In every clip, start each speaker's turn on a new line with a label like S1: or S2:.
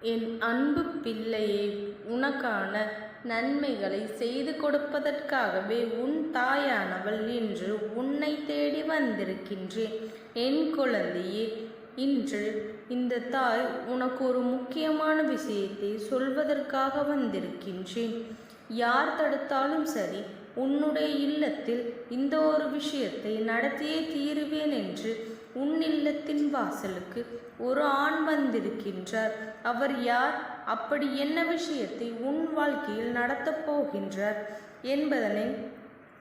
S1: என் அன்பு பிள்ளையே உனக்கான நன்மைகளை செய்து கொடுப்பதற்காகவே உன் தாயானவள் இன்று உன்னை தேடி வந்திருக்கின்றேன். என் குழந்தையே இன்று இந்த தாய் உனக்கு ஒரு முக்கியமான விஷயத்தை சொல்வதற்காக வந்திருக்கின்றேன். யார் தடுத்தாலும் சரி உன்னுடைய இல்லத்தில் இந்த ஒரு விஷயத்தை நடத்தியே தீருவேன் என்று உன் இல்லத்தின் வாசலுக்கு ஒரு ஆண் வந்திருக்கின்றார். அவர் யார்? அப்படி என்ன விஷயத்தை உன் வாழ்க்கையில் நடத்தப் போகின்றார்? என்பதனை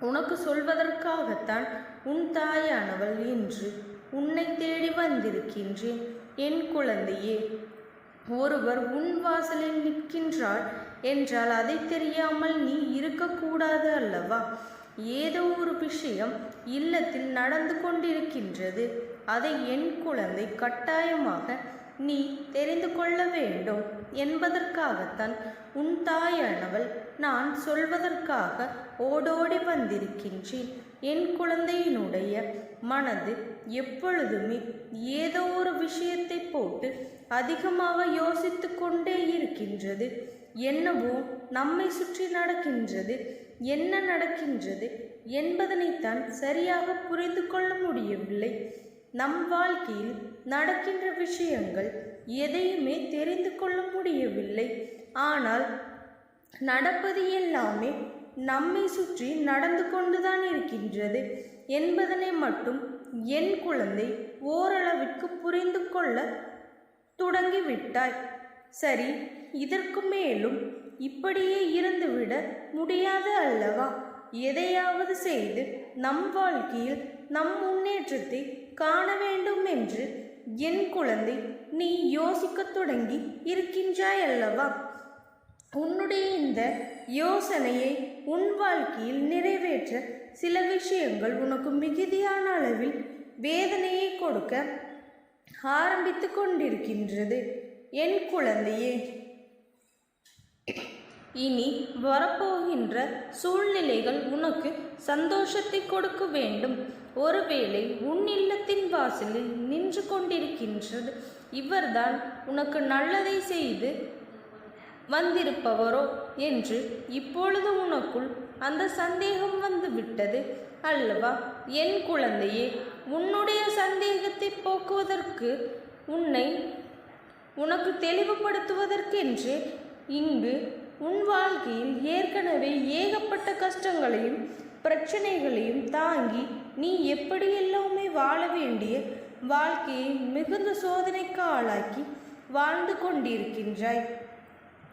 S1: உனக்கு சொல்வதற்காகத்தான் உன் தாயானவள் இன்று உன்னை தேடி வந்திருக்கின்றேன். என் குழந்தையே ஒருவர் உன் வாசலில் நிற்கின்றாள் என்றால் அதை தெரியாமல் நீ இருக்கக்கூடாது அல்லவா? ஏதோ ஒரு விஷயம் இல்லத்தில் நடந்து கொண்டிருக்கின்றது. அதை என் குழந்தை கட்டாயமாக நீ தெரிந்து கொள்ள வேண்டும் என்பதற்காகத்தான் உன் தாயானவள் நான் சொல்வதற்காக ஓடோடி வந்திருக்கின்றேன். என் குழந்தையினுடைய மனது எப்பொழுதுமே ஏதோ ஒரு விஷயத்தை போட்டு அதிகமாக யோசித்து கொண்டே இருக்கின்றது. என்னவோ நம்மை சுற்றி நடக்கின்றது என்ன நடக்கின்றது என்பதனைத்தான் சரியாக புரிந்து கொள்ள முடியவில்லை. நம் வாழ்க்கையில் நடக்கின்ற விஷயங்கள் எதையுமே தெரிந்து கொள்ள முடியவில்லை. ஆனால் நடப்பது எல்லாமே நம்மை சுற்றி நடந்து கொண்டுதான் இருக்கின்றது என்பதனை மட்டும் என் குழந்தை ஓரளவிற்கு புரிந்து கொள்ள தொடங்கிவிட்டாய் சரி இதற்கு மேலும் இப்படியே இருந்துவிட முடியாது அல்லவா? எதையாவது செய்து நம் வாழ்க்கையில் நம் முன்னேற்றத்தை காண வேண்டும் என்று என் குழந்தை நீ யோசிக்கத் தொடங்கி இருக்கின்றாய் அல்லவா உன்னுடைய இந்த யோசனையை உன் வாழ்க்கையில் நிறைவேற்ற சில விஷயங்கள் உனக்கு மிகுதியான அளவில் வேதனையை கொடுக்க ஆரம்பித்து கொண்டிருக்கின்றது. என் குழந்தையே இனி வரப்போகின்ற சூழ்நிலைகள் உனக்கு சந்தோஷத்தை கொடுக்க வேண்டும். ஒருவேளை உன் இல்லத்தின் வாசலில் நின்று கொண்டிருக்கின்றது. இவர்தான் உனக்கு நல்லதை செய்து வந்திருப்பவரோ என்று இப்பொழுது உனக்குள் அந்த சந்தேகம் வந்து விட்டது அல்லவா? என் குழந்தையே உன்னுடைய சந்தேகத்தை போக்குவதற்கு உன்னை உனக்கு தெளிவுபடுத்துவதற்கென்று இங்கு உன் வாழ்க்கையில் ஏற்கனவே ஏகப்பட்ட கஷ்டங்களையும் பிரச்சனைகளையும் தாங்கி நீ எப்படி எல்லாமே வாழ வேண்டிய வாழ்க்கையை மிகுந்த சோதனைக்கு ஆளாக்கி வாழ்ந்து கொண்டிருக்கின்றாய்?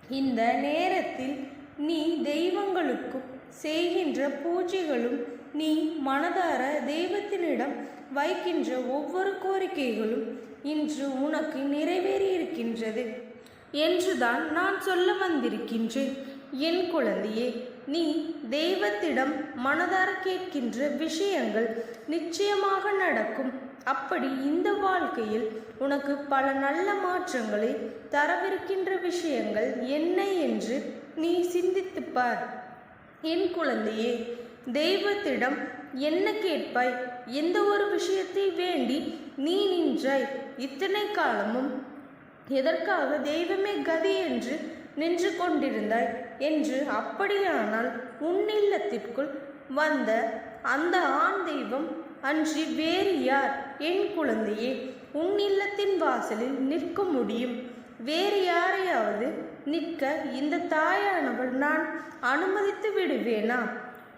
S1: இந்த நேரத்தில் நீ தெய்வங்களுக்கும் செய்கின்ற பூஜைகளும் நீ மனதார தெய்வத்தினிடம் வைக்கின்ற ஒவ்வொரு கோரிக்கைகளும் இன்று உனக்கு நிறைவேறியிருக்கின்றது. என்றுதான் நான் சொல்ல வந்திருக்கின்றேன். என் குழந்தையே நீ தெய்வத்திடம் மனதார கேட்கின்ற விஷயங்கள் நிச்சயமாக நடக்கும். அப்படி இந்த வாழ்க்கையில் உனக்கு பல நல்ல மாற்றங்களை தரவிருக்கின்ற விஷயங்கள் என்ன என்று நீ சிந்தித்துப்பார் என் குழந்தையே தெய்வத்திடம் என்ன கேட்பாய்? எந்த ஒரு விஷயத்தை வேண்டி நீ நின்றாய்? இத்தனை காலமும் எதற்காக தெய்வமே கதி என்று நின்று கொண்டிருந்தாய்? என்று அப்படியானால் உன் இல்லத்திற்குள் வந்த அந்த ஆண் தெய்வம் அன்றி வேறு யார்? என் குழந்தையே உன் இல்லத்தின் வாசலில் நிற்க முடியும். வேறு யாரையாவது நிற்க இந்த தாயானவள் நான் அனுமதித்து விடுவேனா?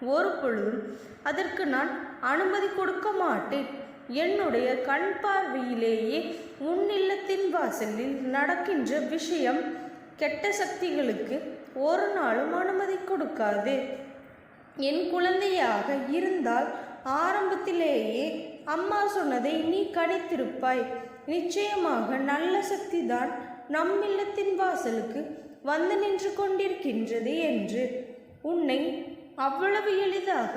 S1: ஒரு பொழுதும் அதற்கு நான் அனுமதி கொடுக்க மாட்டேன். என்னுடைய கண் பார்வையிலேயே உன் இல்லத்தின் வாசலில் நடக்கின்ற விஷயம் கெட்ட சக்திகளுக்கு ஒரு நாளும் அனுமதி கொடுக்காது. என் குழந்தையாக இருந்தால் ஆரம்பத்திலேயே அம்மா சொன்னதை நீ கணித்திருப்பாய். நிச்சயமாக நல்ல சக்தி தான் நம் இல்லத்தின் வாசலுக்கு வந்து நின்று கொண்டிருக்கின்றது என்று. உன்னை அவ்வளவு எளிதாக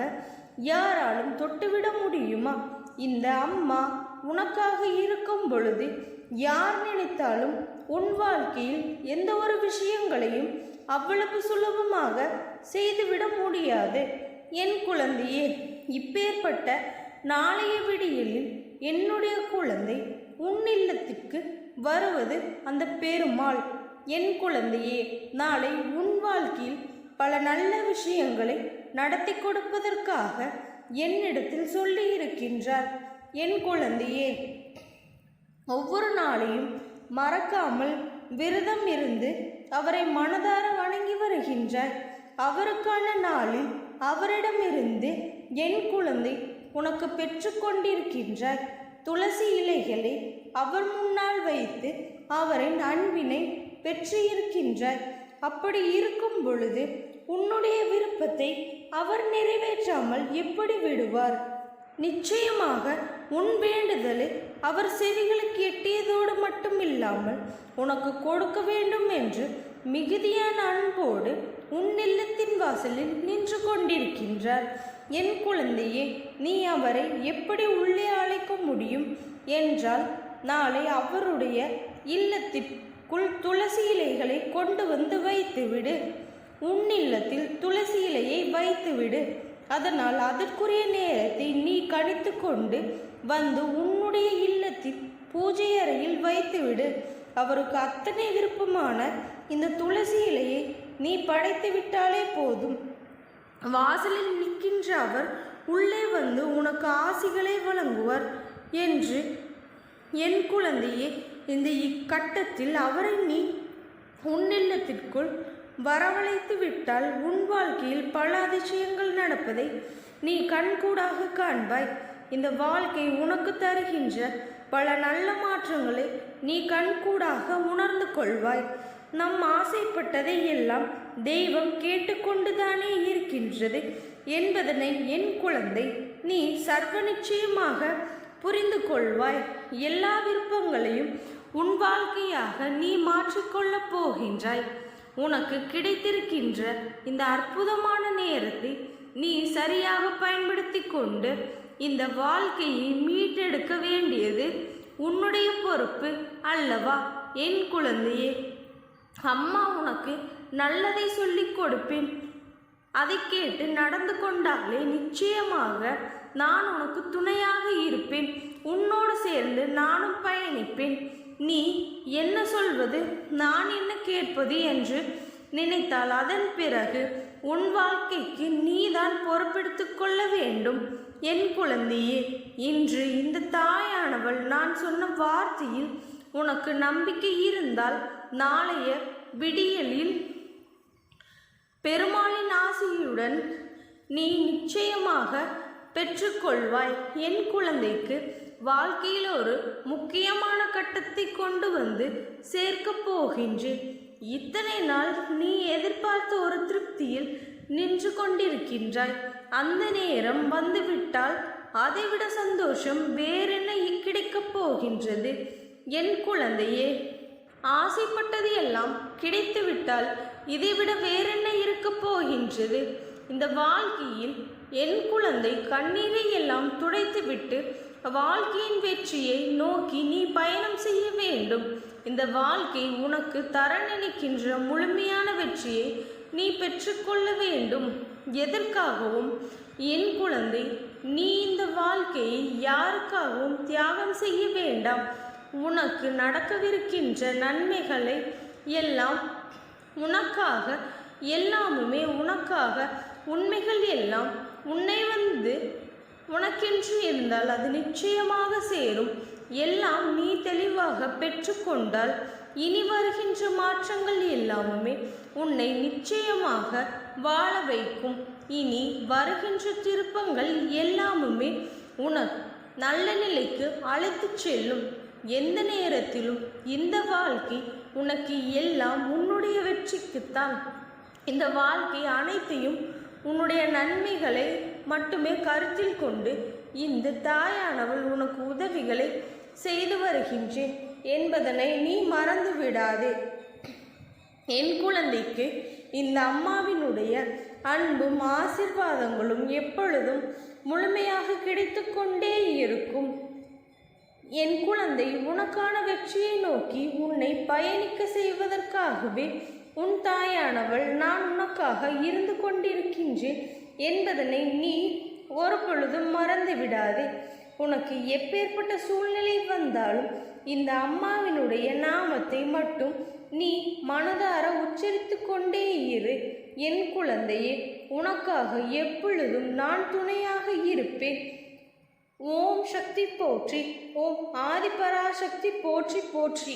S1: யாராலும் தொட்டுவிட முடியுமா? இந்த அம்மா உனக்காக இருக்கும் பொழுது யார் நினைத்தாலும் உன் வாழ்க்கையில் எந்த ஒரு விஷயங்களையும் அவ்வளவு சுலபமாக செய்துவிட முடியாது. என் குழந்தையே இப்பேற்பட்ட நாளைய விடியலில் என்னுடைய குழந்தை உன் இல்லத்திற்கு வருவது அந்த பெருமாள். என் குழந்தையே நாளை உன் வாழ்க்கையில் பல நல்ல விஷயங்களை நடத்தி கொடுப்பதற்காக என்னிடத்தில் சொல்லி இருக்கின்றார். என் குழந்தையே ஒவ்வொரு நாளையும் மறக்காமல் விரதம் இருந்து அவரை மனதார வணங்கி வருகின்றார். அவருக்கான நாளில் அவரிடமிருந்து என் குழந்தை உனக்கு பெற்றுக்கொண்டிருக்கின்றார் துளசி இலைகளை அவர் முன்னால் வைத்து அவரின் அன்பினை பெற்று இருக்கின்றார் அப்படி இருக்கும் பொழுது உன்னுடைய விருப்பத்தை அவர் நிறைவேற்றாமல் எப்படி விடுவார்? நிச்சயமாக உன் வேண்டுதலை அவர் செவிகளுக்கு எட்டியதோடு மட்டும் இல்லாமல் உனக்கு கொடுக்க வேண்டும் என்று மிகுதியான அன்போடு உன் இல்லத்தின் வாசலில் நின்று கொண்டிருக்கின்றார். என் குழந்தையே நீ அவரை எப்படி உள்ளே அழைக்க முடியும் என்றால் நாளை அவருடைய இல்லத்திற்குள் துளசி இலைகளை கொண்டு வந்து வைத்துவிடு. உன் இல்லத்தில் துளசி இலையை வைத்துவிடு. அதனால் அதற்குரிய நேரத்தை நீ கணித்து கொண்டு வந்து உன்னுடைய இல்லத்தில் பூஜை அறையில் வைத்துவிடு. அவருக்கு அத்தனை விருப்பமான இந்த துளசி இலையை நீ படைத்து விட்டாலே போதும். வாசலில் நிற்கின்ற அவர் உள்ளே வந்து உனக்கு ஆசிகளை வழங்குவார் என்று என் குழந்தையே இந்த இக்கட்டத்தில் அவரை நீ உன்னில்லத்திற்குள் வரவழைத்து விட்டால் உன் வாழ்க்கையில் பல அதிசயங்கள் நடப்பதை நீ கண்கூடாக காண்பாய். இந்த வாழ்க்கை உனக்கு தருகின்ற பல நல்ல மாற்றங்களை நீ கண்கூடாக உணர்ந்து கொள்வாய். நம் ஆசைப்பட்டதை எல்லாம் தெய்வம் கேட்டுக்கொண்டுதானே இருக்கின்றது என்பதனை என் குழந்தை நீ சர்வ நிச்சயமாக புரிந்து கொள்வாய். எல்லா விருப்பங்களையும் உன் வாழ்க்கையாக நீ மாற்றிக்கொள்ளப் போகின்றாய். உனக்கு கிடைத்திருக்கின்ற இந்த அற்புதமான நேரத்தை நீ சரியாக பயன்படுத்தி கொண்டு இந்த வாழ்க்கையை மீட்டெடுக்க வேண்டியது உன்னுடைய பொறுப்பு அல்லவா? என் குழந்தையே அம்மா உனக்கு நல்லதை சொல்லிக் கொடுப்பேன். அதை கேட்டு நடந்து கொண்டாலே நிச்சயமாக நான் உனக்கு துணையாக இருப்பேன். உன்னோடு சேர்ந்து நானும் பயணிப்பேன். நீ என்ன சொல்வது? நான் என்ன கேட்பது என்று நினைத்தால் அதன் பிறகு உன் வாழ்க்கைக்கு நீதான் பொறுப்பெடுத்து கொள்ள வேண்டும். என் குழந்தையே இன்று இந்த தாயானவள் நான் சொன்ன வார்த்தையில் உனக்கு நம்பிக்கை இருந்தால் நாளைய விடியலில் பெருமாளின் ஆசையுடன் நீ நிச்சயமாக பெற்றுக்கொள்வாய். என் குழந்தைக்கு வாழ்க்கையில் ஒரு முக்கியமான கட்டத்தை கொண்டு வந்து சேர்க்கப் போகின்றேன் இத்தனை நாள் நீ எதிர்பார்த்த ஒரு திருப்தியில் நின்று கொண்டிருக்கின்றாய். அந்த நேரம் வந்துவிட்டால் அதைவிட சந்தோஷம் வேறென்ன கிடைக்கப் போகின்றது? என் குழந்தையே ஆசைப்பட்டது எல்லாம் கிடைத்துவிட்டால் இதைவிட வேறென்ன இருக்கப் போகின்றது? இந்த வாழ்க்கையில் என் குழந்தை கண்ணீரை எல்லாம் துடைத்துவிட்டு வாழ்க்கையின் வெற்றியை நோக்கி நீ பயணம் செய்ய வேண்டும். இந்த வாழ்க்கை உனக்கு தர நினைக்கின்ற முழுமையான வெற்றியை நீ பெற்றுக்கொள்ள வேண்டும். எதற்காகவும்? என் குழந்தை நீ இந்த வாழ்க்கையை யாருக்காகவும் தியாகம் செய்ய வேண்டாம். உனக்கு நடக்கவிருக்கின்ற நன்மைகளை எல்லாம் உனக்காக எல்லாமுமே உனக்காக உண்மைகள் எல்லாம் உன்னை வந்து உனக்கென்று இருந்தால் அது நிச்சயமாக சேரும். எல்லாம் நீ தெளிவாக பெற்றுக்கொண்டால் இனி வருகின்ற மாற்றங்கள் எல்லாமுமே உன்னை நிச்சயமாக வாழ வைக்கும். இனி வருகின்ற திருப்பங்கள் எல்லாமுமே உனக்கு நல்ல நிலைக்கு அழைத்துச் செல்லும். எந்த நேரத்திலும் இந்த வாழ்க்கை உனக்கு எல்லாம் உன்னுடைய வெற்றிக்குத்தான். இந்த வாழ்க்கை அனைத்தையும் உன்னுடைய நன்மைகளை மட்டுமே கருத்தில் கொண்டு இந்த தாயானவள் உனக்கு உதவிகளை செய்து வருகின்றேன் என்பதனை நீ மறந்து விடாதே என் குழந்தைக்கு இந்த அம்மாவினுடைய அன்பும் ஆசிர்வாதங்களும் எப்பொழுதும் முழுமையாக கிடைத்து கொண்டே இருக்கும். என் குழந்தை உனக்கான வெற்றியை நோக்கி உன்னை பயணிக்க செய்வதற்காகவே உன் தாயானவள் நான் உனக்காக இருந்து கொண்டிருக்கின்றேன் என்பதனை நீ ஒரு பொழுதும் மறந்து விடாதே. உனக்கு எப்பேற்பட்ட சூழ்நிலை வந்தாலும் இந்த அம்மாவினுடைய நாமத்தை மட்டும் நீ மனதார உச்சரித்து கொண்டே இரு. என் குழந்தையே உனக்காக எப்பொழுதும் நான் துணையாக இருப்பேன். ஓம் சக்தி போற்றி ஓம் ஆதிபராசக்தி போற்றி போற்றி.